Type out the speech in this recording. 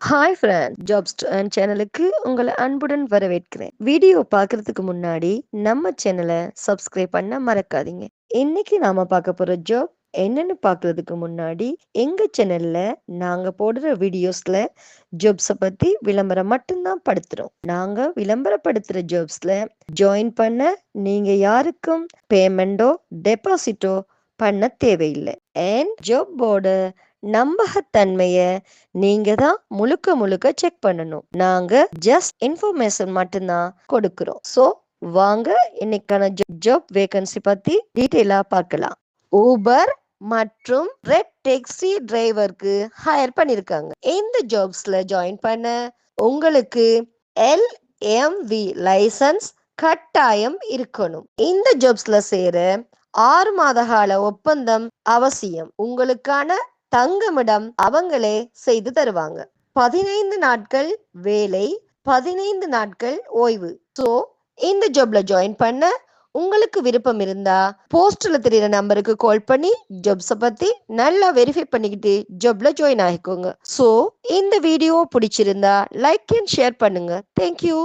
Hi friend jobs and சேனலுக்கு உங்களை அன்புடன் வரவேற்கிறேன். வீடியோ பார்க்கறதுக்கு முன்னாடி நம்ம சேனலை சப்ஸ்கிரைப் பண்ண மறக்காதீங்க. இன்னைக்கு நாம பார்க்க போற ஜாப் என்னன்னு பார்க்கறதுக்கு முன்னாடி எங்க சேனல்ல நாங்க போடுற வீடியோஸ்ல ஜாப்ஸை பத்தி விளம்பரம் மட்டும்தான் படுத்துறோம். நாங்க விளம்பரப்படுத்துற ஜாப்ஸ்ல ஜாயின் பண்ண நீங்க யாருக்கும் பேமெண்டோ டெபாசிட்டோ பண்ண தேவையில்லை. அண்ட் போர்டு நம்பகத்தன்மைய நீங்க தான் முழுக்க முழுக்க செக் பண்ணணும். நாங்க ஜஸ்ட் இன்ஃபர்மேஷன் மட்டும்தான் கொடுக்கிறோம். சோ வாங்க இன்னைக்கான ஜாப் வேகன்சி பத்தி டீட்டெயிலா பார்க்கலாம். ஊபர் மற்றும் ரெட் டேக்ஸி டிரைவருக்கு ஹையர் பண்ணிருக்காங்க. இந்த ஜாப்ஸ்ல ஜாயின் பண்ண உங்களுக்கு எல்எம்வி லைசன்ஸ் கட்டாயம் இருக்கணும். இந்த ஜாப்ஸ்ல சேர ஆறு மாத கால ஒப்பந்தம் அவசியம். உங்களுக்கான தங்குமிடம் அவங்களே செய்து தருவாங்க. பதினைந்து நாட்கள் வேலை பதினைந்து நாட்கள் ஓய்வு. சோ இந்த ஜாப்ல ஜாயின் பண்ண உங்களுக்கு விருப்பம் இருந்தா போஸ்டர்ல தெரியுற நம்பருக்கு கால் பண்ணி ஜாப்ஸ பத்தி நல்லா வெரிஃபை பண்ணிக்கிட்டு ஜாப்ல ஜாயின் ஆகிக்கோங்க. சோ இந்த வீடியோ பிடிச்சிருந்தா லைக் அண்ட் ஷேர் பண்ணுங்க. Thank you